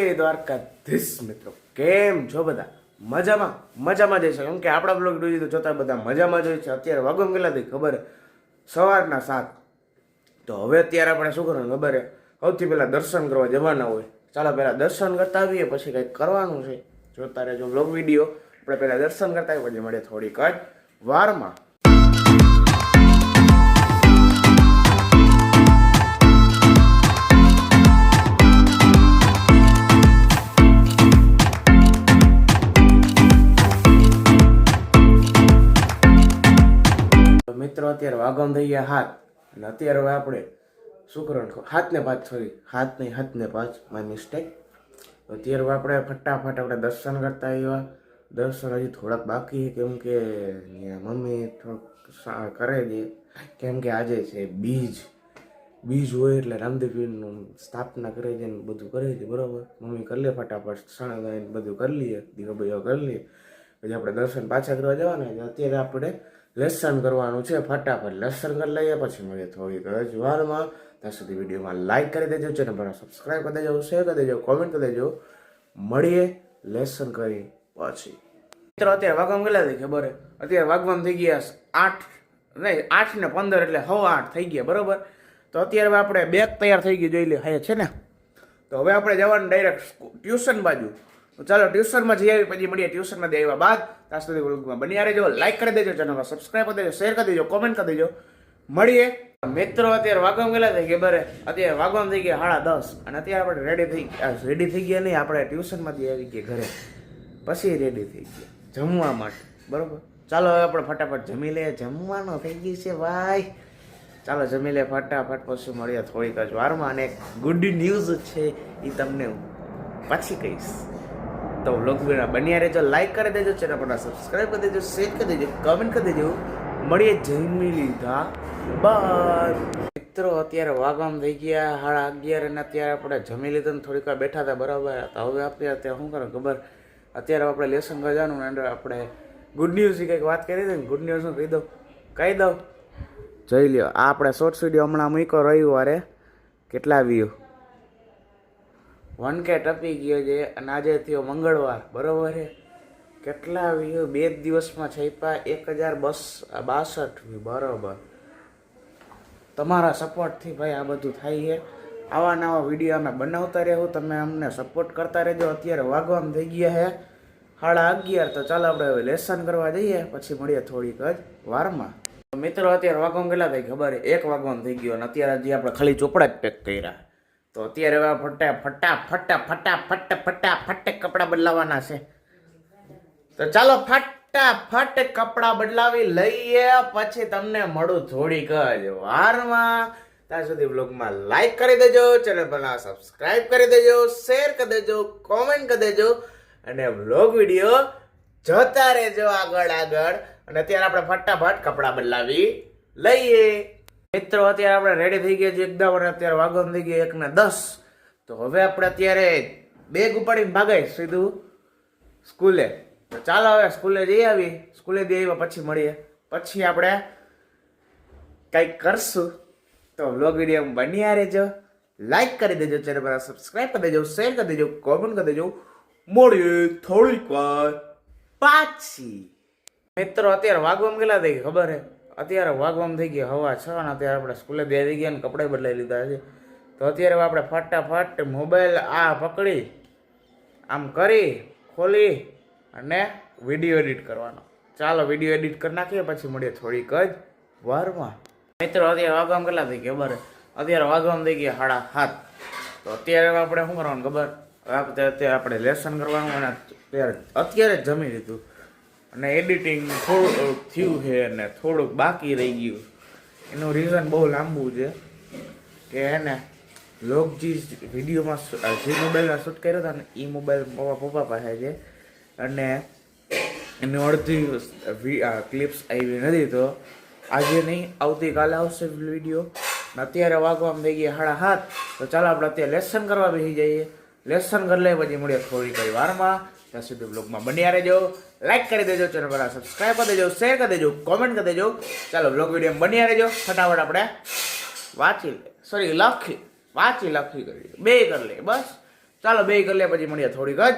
જય દ્વારકાધીશ મિત્રો, કેમ છો બધા? મજામાં મજામાં જઈશ કેમ કે આપણા બ્લોગ જોઈ તો જોતા બધા મજામાં જોઈએ છે. અત્યારે વાગમ કેટલા ખબર? સવારના સાત. તો હવે અત્યારે આપણે શું કરવાનું ખબર છે? સૌથી પહેલાં દર્શન કરવા જવાના હોય. ચાલો પહેલાં દર્શન કરતા આવીએ, પછી કંઈક કરવાનું છે. જોતા રહેજો બ્લોગ વીડિયો આપણે પહેલાં દર્શન કરતા આવીએ, પછી મળીએ થોડીક જ વારમાં. મિત્રો, અત્યારે વાગમ થઈ ગયા હાથ. અને અત્યારે હવે આપણે શુક્રણ હાથને પાંચ સોરી હાથ નહીં હાથ ને પાંચ માય મિસ્ટેક અત્યારે આપણે ફટાફટ આપણે દર્શન કરતા આવ્યા. દર્શન હજી થોડાક બાકી કેમ કે મમ્મી થોડુંક કરે છે. કેમ કે આજે છે બીજ. બીજ હોય એટલે રામદેવીનું સ્થાપના કરે છે ને બધું કરે છે, બરાબર? મમ્મી કરી લે ફટાફટ સણ બધું કરી લઈએ દીવો બીજો કરી લઈએ. પછી આપણે દર્શન પાછા કરવા જવાના અત્યારે આપણે લેસન કરવાનું છે, ફટાફટ લેસન કરી લઈએ, પછી મળીએ થોડીક વારમાં ત્યાં સુધી વિડીયોમાં લાઈક કરી દેજો ચેનલ પર સબસ્ક્રાઈબ કરી દેજો શેર કરી દેજો કોમેન્ટ કરી દેજો. મળીએ લેસન કરી પછી. મિત્રો, અત્યારે વાગવામાં કેટલા થઈ ખબર? અત્યારે વાગવામાં થઈ ગયા આઠ, નહીં, આઠ ને પંદર એટલે હવ આઠ થઈ ગયા, બરોબર? તો અત્યારે આપણે બેગ તૈયાર થઈ ગયું જોઈ લે, હા છે ને? તો હવે આપણે જવાનું ડાયરેક્ટ ટ્યુશન બાજુ. તો ચાલો ટ્યુશનમાં જઈ આવી, પછી મળીએ ટ્યુશનમાં આવ્યા બાદ. ત્યાં સુધી વ્લોગમાં બની રહેજો લાઇક કરી દેજો ચેનલમાં સબસ્ક્રાઇબ કરી દેજો શેર કરી દેજો કોમેન્ટ કરી દેજો. મળીએ. મિત્રો, અત્યારે વાગવામાં ગયેલા થઈ ખબર? અત્યારે વાગવામાં થઈ ગયા સાડા દસ. અને અત્યારે આપણે રેડી થઈ રેડી થઈ ગયા નહીં, આપણે ટ્યુશનમાંથી આવી ગયા ઘરે. પછી રેડી થઈ ગયા. જમવા માટે. બરાબર? ચાલો હવે આપણે ફટાફટ જમી લઈએ. જમવાનું થઈ ગયું છે ભાઈ. ચાલો જમી લે ફટાફટ. પછી મળીએ થોડીક જ વારમાં. અને ગુડ ન્યૂઝ છે એ તમને પછી કહીશ. તો વ્લોગ બન્યા રહેજો લાઈક કરી દેજો ચેનલ પર સબસ્ક્રાઈબ કરી દેજો શેર કરી દેજો કમેન્ટ કરી દેજો. મળીએ જમી લીધા બાય મિત્રો, અત્યારે વાગામ થઈ ગયા, સાડા અગિયાર અને અત્યારે આપણે જમી લીધું ને થોડીક વાર બેઠા હતા બરાબર. તો હવે આપણે અત્યારે શું કરો ખબર? અત્યારે આપણે લેસન ગજાનું અને આપણે ગુડ ન્યૂઝની કંઈક વાત કરી હતી ને ગુડ ન્યૂઝ કહી દઉં. કહી દઉં. જોઈ લ્યો, આ આપણે શોર્ટ્સ વીડિયો હમણાં મૂક્યો રવિવારે. કેટલા વ્યૂ વન કે ટપી ગયો છે અને આજે થયો મંગળવાર, બરોબર છે? કેટલા વ્યૂ, બે જ દિવસમાં છપ્યા, એક હજાર બસ બાસઠ વ્યૂ, બરોબર. તમારા સપોર્ટથી ભાઈ આ બધું થાય છે. આવા નવા વીડિયો અમે બનાવતા રહેવું તમે અમને સપોર્ટ કરતા રહેજો. અત્યારે વાગવામાં થઈ ગયા છે. સાડા અગિયાર, તો ચાલો આપણે હવે લેસન કરવા જઈએ, પછી મળીએ થોડીક જ વારમાં. મિત્રો, અત્યારે વાગવામાં કેટલા થઈ ખબર? એક વાગવામાં થઈ ગયો અને અત્યારે હજી આપણે ખાલી ચોપડા જ પેક કર્યા. તો અત્યારે હવે ફટા ફટા ફટા ફટા ફટ ફટા ફટ કપડાં બદલાવાના છે. તો ચાલો ફટાફટ કપડાં બદલાવી લઈએ, પછી તમને મળું થોડીક જ વારમાં. ત્યાં સુધી બ્લોગમાં લાઈક કરી દેજો ચેનલ પર સબસ્ક્રાઈબ કરી દેજો શેર કરી દેજો કોમેન્ટ કરી દેજો, અને બ્લોગ વીડિયો જોતા રહેજો આગળ આગળ. અને અત્યારે આપણે ફટાફટ કપડાં બદલાવી લઈએ. મિત્રો, અત્યારે આપણે રેડી થઈ ગયા છે એકદમ અને અત્યારે વાગન થઈ ગયા એક ને દસ. તો હવે આપણે અત્યારે બેગ ઉપાડીને ભાગાય સીધું સ્કૂલે. તો ચાલો હવે સ્કૂલે જઈ આવી સ્કૂલે જઈ આવ્યા પછી મળીએ. પછી આપણે કંઈક કરશું. તો વ્લોગ વીડિયો બન્યા રહેજો. લાઈક કરી દેજો ચેનલ પર સબસ્ક્રાઈબ કરી દેજો શેર કરી દેજો કોમેન્ટ કરી દેજો. મળીએ થોડીક વાર પાછી. મિત્રો, અત્યારે વાગવામાં કેટલા થઈ ખબર હે? અત્યારે વાગવામ થઈ ગયા હવા છ અને અત્યારે આપણે સ્કૂલે બે આવી ગયા અને કપડાં બદલાઈ લીધા છે. તો અત્યારે આપણે ફટાફટ મોબાઈલ આ પકડી, આમ કરી, ખોલી અને વીડિયો એડિટ કરવાનો. ચાલો વીડિયો એડિટ કરી નાખીએ, પછી મળીએ થોડીક જ વારમાં. મિત્રો, અત્યારે વાગવામ કેટલા થઈ ગયા ખબર? અત્યારે વાગવામ થઈ ગયા સાડા સાત. તો અત્યારે આપણે શું કરવાનું ખબર? અત્યારે આપણે લેસન કરવાનું અને અત્યારે અત્યારે જમી લીધું. અને એડિટિંગ થોડું થયું છે અને થોડુંક બાકી રહી ગયું. એનું રીઝન બહુ લાંબુ છે કે એને લોક જે વિડીયોમાં જે મોબાઈલમાં શૂટ કર્યો હતો ને એ મોબાઈલ પપ્પા પપ્પા પાસે છે. અને એની અડધી ક્લિપ્સ આવી નથી તો. આજે નહીં, આવતીકાલે આવશે વીડિયો અત્યારે વાગવામાં થઈ ગયા સાડા હાથ તો ચાલો આપણે અત્યારે લેસન કરવા બેસી જઈએ. લેસન કરી લઈએ પછી મળીએ થોડી ઘણી વારમાં. સુધી બ્લોગમાં બન્યા રહેજો. લાઇક કરી દેજો ચેનલ પર સબસ્ક્રાઈબ કરી દેજો શેર કરી દેજો કોમેન્ટ કરી દેજો. ચાલો બ્લોગ વીડિયો બન્યા રહેજો. ફટાફટ આપણે વાંચી લે સોરી લખી. વાંચી, લખી કરી બે કરી લે બસ. ચાલો, બે કરી લે પછી મળીએ થોડીક જ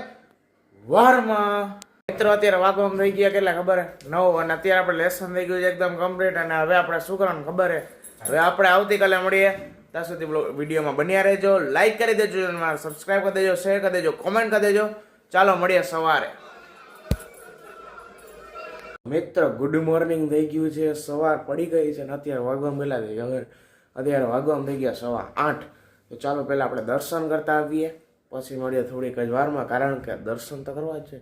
વારમાં. મિત્રો, અત્યારે વાગવામાં થઈ ગયા, કેટલા ખબર? નવ અને અત્યારે આપણે લેસન થઈ ગયું છે એકદમ કમ્પ્લીટ અને હવે આપણે શું કરવાનું ખબર હે હવે આપણે આવતીકાલે મળીએ. ત્યાં સુધી વિડીયોમાં બન્યા રહેજો. લાઇક કરી દેજો સબસ્ક્રાઈબ કરી દેજો શેર કરી દેજો કોમેન્ટ કરી દેજો. ચાલો મળીએ સવારે. મિત્ર ગુડ મોર્નિંગ થઈ ગયું છે. સવાર પડી ગઈ છે ને અત્યારે વાગવા ગયેલા થઈ ગયા અત્યારે વાગવામાં થઈ ગયા સવા આઠ. તો ચાલો પહેલાં આપણે દર્શન કરતા આવીએ. પછી મળીએ થોડીક જ વારમાં, કારણ કે દર્શન તો કરવા જ છે.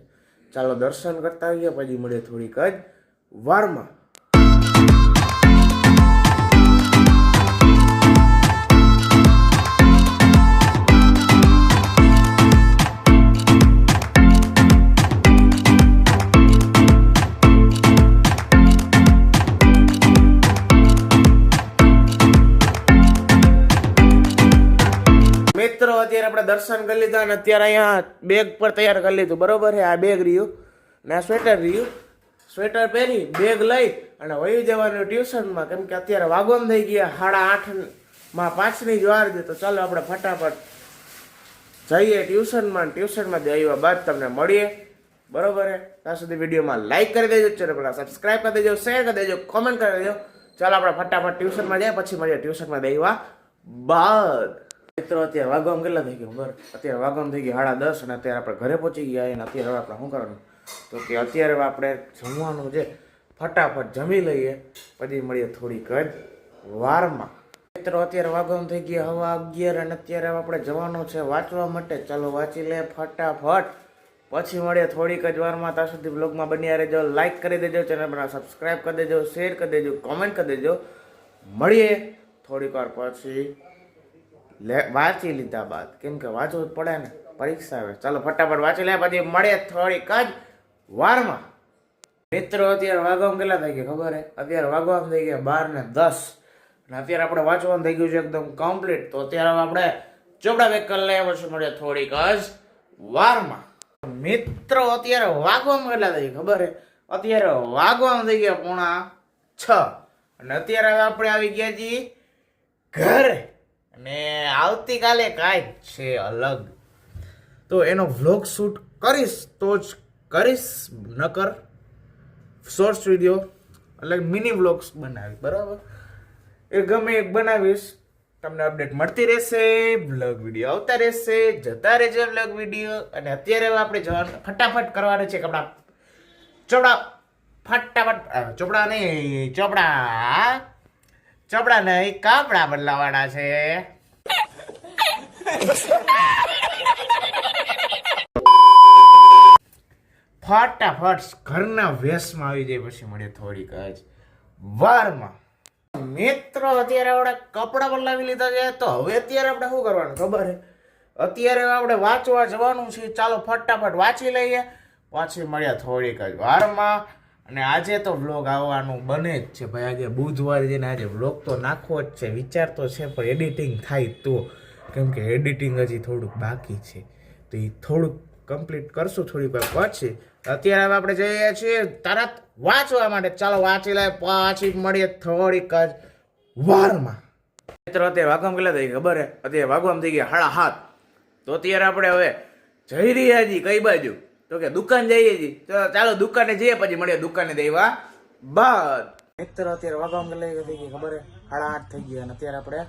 ચાલો દર્શન કરતા આવીએ, પછી મળીએ થોડીક જ વારમાં. આપણે દર્શન કરી લીધા અને અત્યારે અહીંયા બેગ પર તૈયાર કરી લીધું. બરોબર છે? આ બેગ રહ્યું. ને આ સ્વેટર રહ્યું. સ્વેટર પહેરી બેગ લઈ અને વહી જવાનું ટ્યુશનમાં. કેમ કે અત્યારે વાગોમ થઈ ગયા. સાડા આઠમાં પાંચની જ વાર છે. તો ચાલો આપણે ફટાફટ જઈએ ટ્યુશનમાં ટ્યુશનમાં આવ્યા બાદ તમને મળીએ. બરોબર છે? ત્યાં સુધી વિડીયોમાં લાઇક કરી દેજો. ચેનલ પર કરી દેજો શેર કરી દેજો કોમેન્ટ કરી દેજો. ચાલો આપણે ફટાફટ ટ્યુશનમાં જઈએ. પછી મળીએ ટ્યુશનમાં દેવા બાદ. મિત્રો અત્યારે વાગવામાં કેટલા થઈ ગયું? બરાબર. અત્યારે વાગવામાં થઈ ગયું સાડા દસ અને અત્યારે આપણે ઘરે પહોંચી ગયા અને અત્યારે આપણે શું કરવાનું? તો કે અત્યારે આપણે જમવાનું છે, ફટાફટ જમી લઈએ. પછી મળીએ થોડીક જ વારમાં. મિત્રો, અત્યારે વાગવામાં થઈ ગયા હવા અગિયાર અને અત્યારે આપણે જવાનું છે વાંચવા માટે. ચાલો વાંચી લે ફટાફટ. પછી મળીએ થોડીક જ વારમાં. ત્યાં સુધી બ્લોગમાં બન્યા રહેજો. લાઇક કરી દેજો ચેનલ પર સબસ્ક્રાઈબ કરી દેજો શેર કરી દેજો કોમેન્ટ કરી દેજો. મળીએ થોડીક વાર પછી. લે, વાંચી લીધા બાદ. કેમ કે વાંચવું પડે ને? પરીક્ષા આવે. ચાલો, ફટાફટ વાંચી લે, પછી મળે થોડીક જ વારમાં. મિત્રો, અત્યારે વાગવામાં કેટલા થઈ ગયા ખબર હે? અત્યારે વાગવામાં થઈ ગયા બાર ને દસ. અને અત્યારે આપણે વાંચવાનું થઈ ગયું છે એકદમ કમ્પ્લીટ તો અત્યારે આપણે ચોપડા બેક કરી લઈએ, પછી મળે થોડીક જ વારમાં. મિત્રો, અત્યારે વાગવામાં કેટલા થઈ ખબર હે? અત્યારે વાગવામાં થઈ ગયા પૂણા છ. અને અત્યારે હવે આપણે આવી ગયા છીએ ઘરે. અને આવતીકાલે કાંઈક છે અલગ. તો એનો વ્લોગ શૂટ કરીશ તો જ કરીશ નકર શોર્ટ્સ વીડિયો એટલે મિની વ્લોગ્સ બનાવીશ, બરાબર? એ ગમે એક બનાવીશ, તમને અપડેટ મળતી રહેશે બ્લોગ વીડિયો આવતા રહેશે, જતા રહેશે બ્લોગ વીડિયો અને અત્યારે હવે આપણે જવાનું ફટાફટ કરવાનું છે કપડા. ચોપડા, ફટાફટ ચોપડા નહીં, ચોપડા. ચોપડા નહીં કાપડા બદલાવાના છે. ફટાફટ ઘરના વેશમાં આવી જાય, પછી મને થોડીક જ વારમાં. મિત્રો, અત્યારે આપણે કપડાં બદલાવી લીધા છે, તો હવે અત્યારે આપણે શું કરવાનું ખબર છે? અત્યારે આપણે વાંચવા જવાનું છે. ચાલો, ફટાફટ વાંચી લઈએ. પાછી મળ્યા થોડીક જ વારમાં. અને આજે તો વ્લોગ આવવાનું બને જ છે ભાઈ. આજે બુધવાર જઈને આજે વ્લોગ તો નાખવો જ છે, વિચાર તો છે, પણ એડિટિંગ થાય તો. કેમ કે એડિટિંગ હજી થોડુંક બાકી છે. તો એ થોડુંક કમ્પ્લીટ કરશું થોડીક વાર પછી. અત્યારે હવે આપણે જઈએ છીએ તરત વાંચવા માટે. ચાલો વાંચી લઈએ, પાછી મળીએ થોડીક જ વારમાં. મિત્રો, અત્યારે વાગવામાં કેટલા થઈ ખબર હે અત્યારે વાગવામાં થઈ ગયા હાડા હાથ તો અત્યારે આપણે હવે જઈ રહ્યા છીએ કઈ બાજુ? તો કે દુકાન જઈએ છીએ તો ચાલો દુકાને જઈએ પછી મળીએ દુકાને દેવા બાદ. મિત્ર અત્યારે વાગવામાં લઈ ગયા ખબર હે? સાડા આઠ થઈ ગયા અને અત્યારે આપણે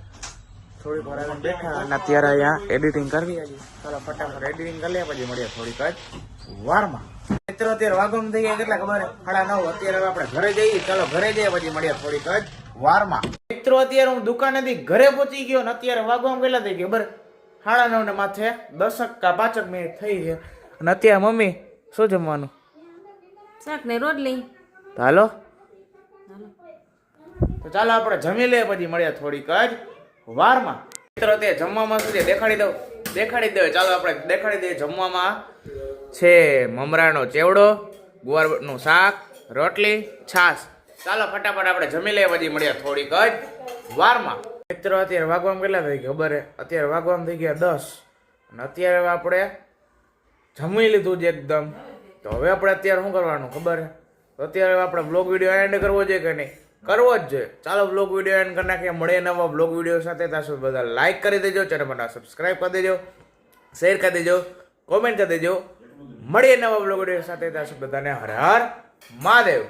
થોડીક વાર આવીને બેઠા અને અત્યારે અહીંયા એડિટિંગ કરવી આજે ચાલો ફટાફટ એડિટિંગ કરી લે પછી મળીએ થોડીક જ વારમાં. મિત્રો અત્યારે વાગવામાં થઈ ગયા કેટલા ખબર? સાડા નવ. અત્યારે આપણે ઘરે જઈએ. ચાલો ઘરે જઈએ પછી મળીએ થોડીક જ વારમાં. મિત્રો અત્યારે હું દુકાનેથી ઘરે પહોંચી ગયો ને અત્યારે વાગવામાં ગયેલા થઈ ગયો બરાબર સાડા નવ ને માથે દસક કા પાંચક મિનિટ થઈ છે. અને અત્યારે મમ્મી શું જમવાનું? શાક ને રોટલી. હાલો. તો ચાલો આપણે જમી લઈએ પછી મળ્યા થોડીક જ વારમાં. મિત્રો તે જમવામાં શું છે? દેખાડી દઉં. દેખાડી દઉં. ચાલો આપણે દેખાડી દઈએ જમવામાં. છે મમરાનો ચેવડો ગુવારનું શાક રોટલી છાશ. ચાલો ફટાફટ આપણે જમી લઈએ પછી મળ્યા થોડીક જ વારમાં. મિત્રો અત્યારે વાગવામાં કેટલા થઈ ગયા? ખબર હે? અત્યારે વાગવામાં થઈ ગયા દસ. અને અત્યારે આપણે જમી લીધું છે એકદમ. તો હવે આપણે અત્યારે શું કરવાનું ખબર છે? અત્યારે આપણે બ્લોગ વીડિયો એન્ડ કરવો જોઈએ કે નહીં? કરવો જ જોઈએ ચાલો બ્લોગ વીડિયો એન્ડ કરી નાખીએ. મળીએ નવા બ્લોગ વીડિયો સાથે. ત્યાં બધા લાઇક કરી દેજો ચેનલ માટે સબસ્ક્રાઈબ કરી દેજો શેર કરી દેજો કોમેન્ટ કરી દેજો. મળીએ નવા બ્લોગ વીડિયો સાથે. ત્યાં બધાને હર હર મહાદેવ.